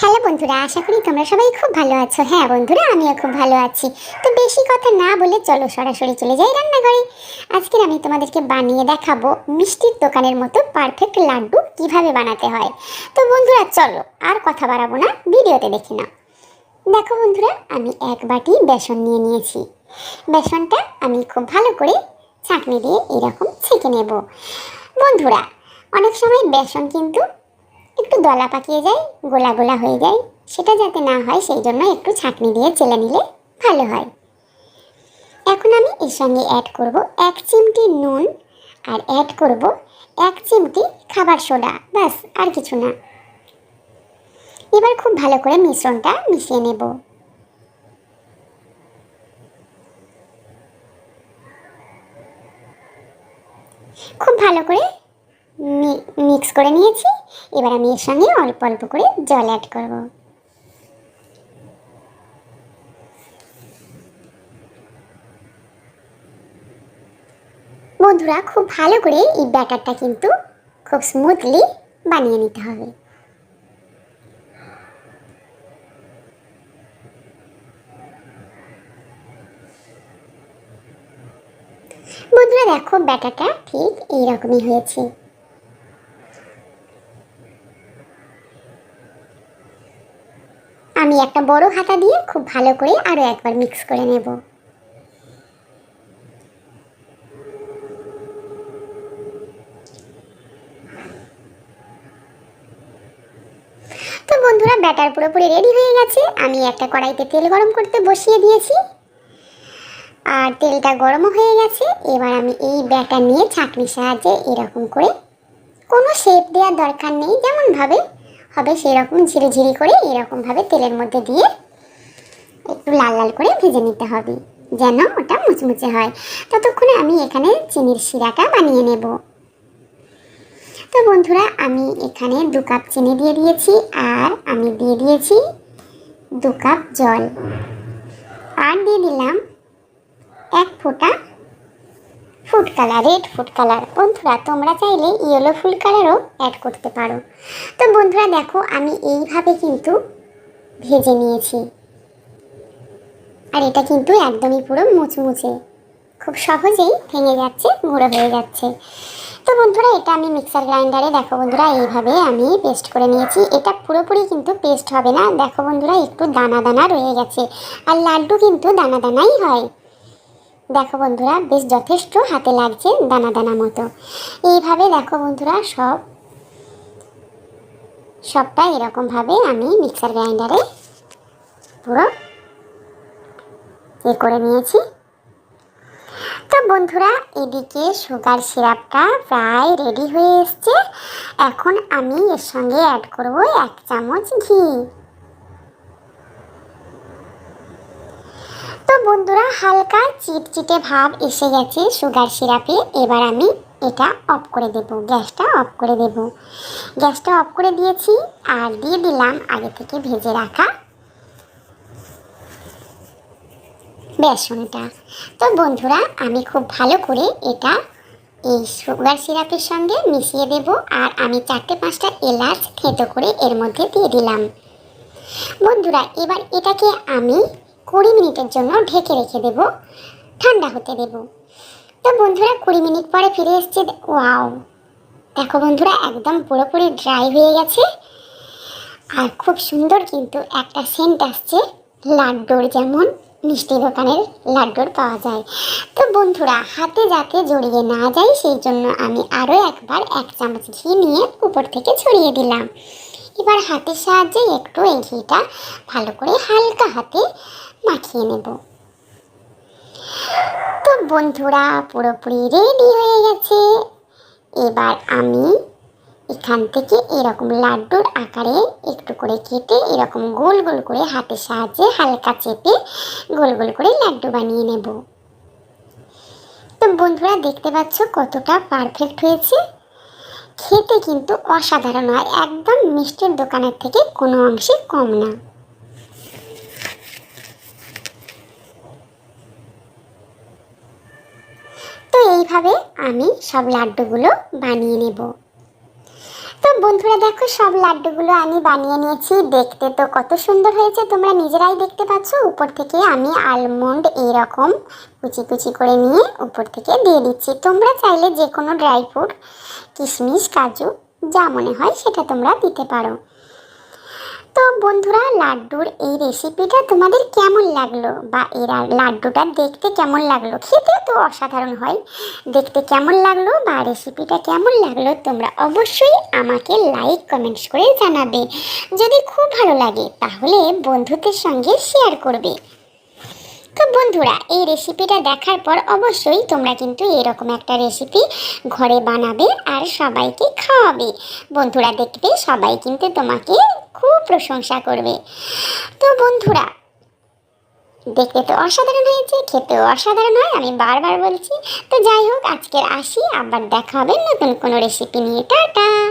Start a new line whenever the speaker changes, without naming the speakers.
Hello বন্ধুরা, আশা করি তোমরা সবাই খুব ভালো আছো। হ্যাঁ বন্ধুরা, আমিও খুব ভালো আছি। তো বেশি কথা না বলে চলো সরাসরি চলে যাই রান্নাঘরে। আজকে আমি তোমাদেরকে বানিয়ে দেখাবো মিষ্টির দোকানের মতো পারফেক্ট লাড্ডু কীভাবে বানাতে হয়। তো বন্ধুরা, চলো, আর কথা বাড়াবো না, ভিডিওতে দেখি না দেখো বন্ধুরা, আমি এক বাটি বেসন নিয়ে নিয়েছি। বেসনটা আমি খুব ভালো করে ছাঁকনি দিয়ে এরকম ছেঁকে নেব। বন্ধুরা, অনেক সময় বেসন কিন্তু একটু দলা পাকিয়ে যায়, গোলা গোলা হয়ে যায়। সেটা যাতে না হয়, সেই জন্য একটু ছাঁকনি দিয়ে চেলে নিলে ভালো হয়। এখন আমি এর সঙ্গে অ্যাড করব এক চিমটি নুন আর অ্যাড করব এক চিমটি খাবার সোডা। ব্যাস, আর কিছু না। এবার খুব ভালো করে মিশ্রণটা মিশিয়ে নেব। খুব ভালো করে মিক্স করে নিয়েছি। এবার আমি এর সঙ্গে অল্প অল্প করে জল অ্যাড করব। বন্ধুরা, খুব ভালো করে এই ব্যাটারটা কিন্তু খুব স্মুথলি বানিয়ে নিতে হবে। বন্ধুরা, দেখো ব্যাটারটা ঠিক এইরকমই হয়েছে। আমি একটা বড় হাতা দিয়ে খুব ভালো করে আরও একবার মিক্স করে নেব। তো বন্ধুরা, ব্যাটার পুরোপুরি রেডি হয়ে গেছে। আমি একটা কড়াইতে তেল গরম করতে বসিয়ে দিয়েছি। আর তেলটা গরমও হয়ে গেছে। এবার আমি এই ব্যাটার নিয়ে ছাঁকনির সাহায্যে এরকম করে কোনো শেপ দেওয়ার দরকার নেই, যেমনভাবে হবে সেরকম ঝিরিঝিরি করে এরকমভাবে তেলের মধ্যে দিয়ে একটু লাল লাল করে ভেজে নিতে হবে, যেন ওটা মুচমুচে হয়। ততক্ষণে আমি এখানে চিনির শিরাটা বানিয়ে নেব। তো বন্ধুরা, আমি এখানে দু কাপ চিনি দিয়ে দিয়েছি আর আমি দিয়ে দিয়েছি দু কাপ জল। আর দিয়ে দিলাম এক ফোঁটা food colour red food colour বন্ধুরা, তোমরা চাইলে ইয়েলো ফুল কালারও অ্যাড করতে পারো। তো বন্ধুরা, দেখো, আমি এইভাবে কিন্তু ভেজে নিয়েছি। আর এটা কিন্তু একদমই পুরো মুচমুচে। খুব সহজেই ভেঙে যাচ্ছে, গুঁড়ো হয়ে যাচ্ছে। তো বন্ধুরা, এটা আমি মিক্সার গ্রাইন্ডারে দেখো বন্ধুরা, এইভাবে আমি পেস্ট করে নিয়েছি। এটা পুরোপুরি কিন্তু পেস্ট হবে না। দেখো বন্ধুরা, একটু দানা দানা রয়ে গেছে। আর লাড্ডু কিন্তু দানা দানাই হয়। দেখো বন্ধুরা, বেশ যথেষ্ট হাতে লাগছে দানা দানা মতো। এইভাবে দেখো বন্ধুরা, সব সবটা এরকমভাবে আমি মিক্সার গ্রাইন্ডারে পুরো এ করে নিয়েছি। তো বন্ধুরা, এদিকে সুগার সিরাপটা প্রায় রেডি হয়ে এসছে। এখন আমি এর সঙ্গে অ্যাড করব এক চামচ ঘি। তো বন্ধুরা, হালকা চিটচিটে ভাব এসে গেছে সুগার সিরাপে। এবার আমি এটা অফ করে দেব, গ্যাসটা অফ করে দেব। গ্যাসটা অফ করে দিয়েছি আর দিয়ে দিলাম আগে থেকে ভেজে রাখা বেসনটা তো বন্ধুরা, আমি খুব ভালো করে এটা এই সুগার সিরাপের সঙ্গে মিশিয়ে দেব আর আমি চারটে পাঁচটা এলাচ থেতো করে এর মধ্যে দিয়ে দিলাম। বন্ধুরা, এবার এটাকে আমি কুড়ি মিনিটের জন্য ঢেকে রেখে দেব, ঠান্ডা হতে দেব। তো বন্ধুরা, কুড়ি মিনিট পরে ফিরে এসছে, ওয়াও। দেখো বন্ধুরা, একদম পুরোপুরি ড্রাই হয়ে গেছে। আর খুব সুন্দর কিন্তু একটা সেন্ট আসছে, লাড্ডুর যেমন, মিষ্টি দোকানের লাড্ডুর পাওয়া যায়। তো বন্ধুরা, হাতে যাতে জড়িয়ে না যায়, সেই জন্য আমি আরও একবার এক চামচ ঘি নিয়ে উপর থেকে ছড়িয়ে দিলাম। এবার হাতের সাহায্যে একটু এই ঘিটা ভালো করে হালকা হাতে মাখিয়ে নেব। তো বন্ধুরা, পুরোপুরি রেডি হয়ে গেছে। এবার আমি এখান থেকে এরকম লাড্ডুর আকারে একটু করে কেটে এরকম গোল গোল করে হাতের সাহায্যে হালকা চেপে গোল গোল করে লাড্ডু বানিয়ে নেব। তো বন্ধুরা, দেখতে পাচ্ছ কতটা পারফেক্ট হয়েছে। খেতে কিন্তু অসাধারণ হয়। একদম মিষ্টির দোকানের থেকে কোনো অংশে কম না। তো এইভাবে আমি সব লাড্ডুগুলো বানিয়ে নেব। তো বন্ধুরা দেখো, সব লাড্ডুগুলো আমি বানিয়ে নিয়েছি। দেখতে তো কত সুন্দর হয়েছে, তোমরা নিজেরাই দেখতে পাচ্ছ। উপর থেকে আমি আলমন্ড এইরকম কুচি কুচি করে নিয়ে উপর থেকে দিয়ে দিচ্ছি। তোমরা চাইলে যে কোনো ড্রাই ফ্রুট কিশমিশ, কাজু, যা মনে হয় সেটা তোমরা দিতে পারো। তো বন্ধুরা, লাড্ডুর এই রেসিপিটা তোমাদের কেমন লাগল? বা এর লাড্ডুটা দেখতে কেমন লাগল? খেতে তো অসাধারণ হয়। দেখতে কেমন লাগল বা রেসিপিটা কেমন লাগল তোমরা অবশ্যই আমাকে লাইক কমেন্টস করে জানাবে। যদি খুব ভালো লাগে, তাহলে বন্ধুদের সঙ্গে শেয়ার করবে। তো বন্ধুরা, এই রেসিপিটা দেখার পর অবশ্যই তোমরা কিন্তু এরকম একটা রেসিপি ঘরে বানাবে আর সবাইকে খাওয়াবে। বন্ধুরা দেখবে, সবাই কিন্তু তোমাকে খুব প্রশংসা করবে। তো বন্ধুরা, দেখতে তো অসাধারণ হয়েছে, খেতেও অসাধারণ হয়, আমি বারবার বলছি। তো যাই হোক, আজকের আসি, আবার দেখা হবে নতুন কোনো রেসিপি নিয়ে। টাটা!